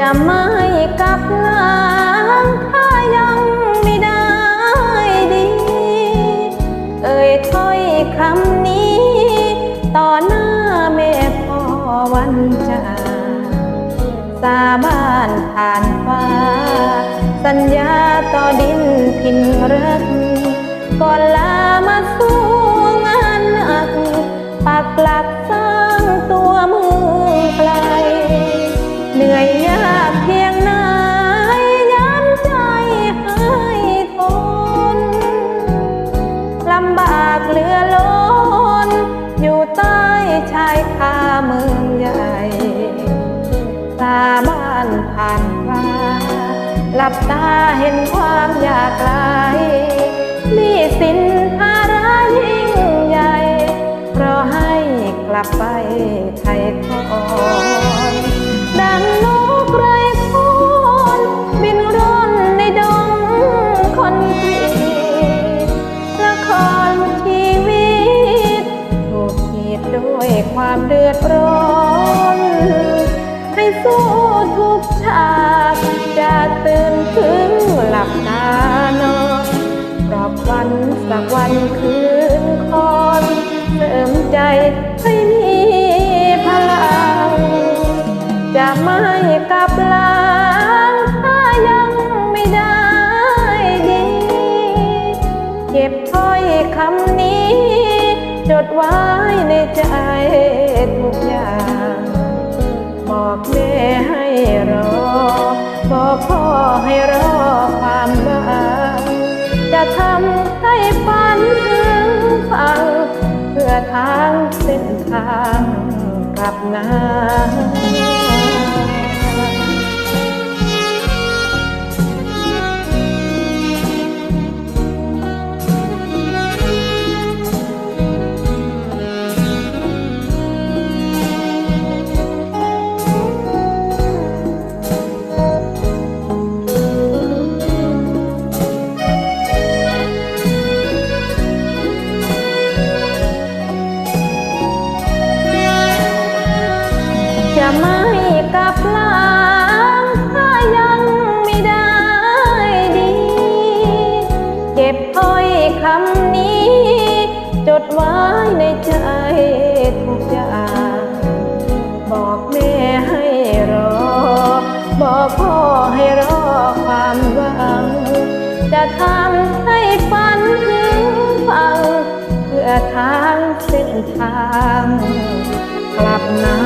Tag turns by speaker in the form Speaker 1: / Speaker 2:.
Speaker 1: จะไม่กลับหลังถ้ายังไม่ได้ดี เอ่ยถ้อยคำนี้ ต่อหน้าแม่พ่อวันจาสาบานผ่านฟ้า สัญญาต่อดินพิน ตาเห็นความอยากไกลหนี่สินภารยิ่งใหญ่ เพราะให้กลับไปไทยทอนดังนกไร้คนบินร่อนในดงคนกรีดละครชีวิต ถูกขีดด้วยความเดือดร้อน ให้สู้ทุกฉากจะตื่นถึงหลับตานอนปลอบวันสักวันคืน ทางเส้นทางกลับนา ไม่กลับหลังถ้ายังไม่ได้ดี เก็บถ้อยคำนี้ จดไว้ในใจทุกอย่างบอกแม่ให้รอ บอกพ่อให้รอความหวัง จะทำให้ฝันถึงฟัง เพื่อทางเส้นทาง กลับนา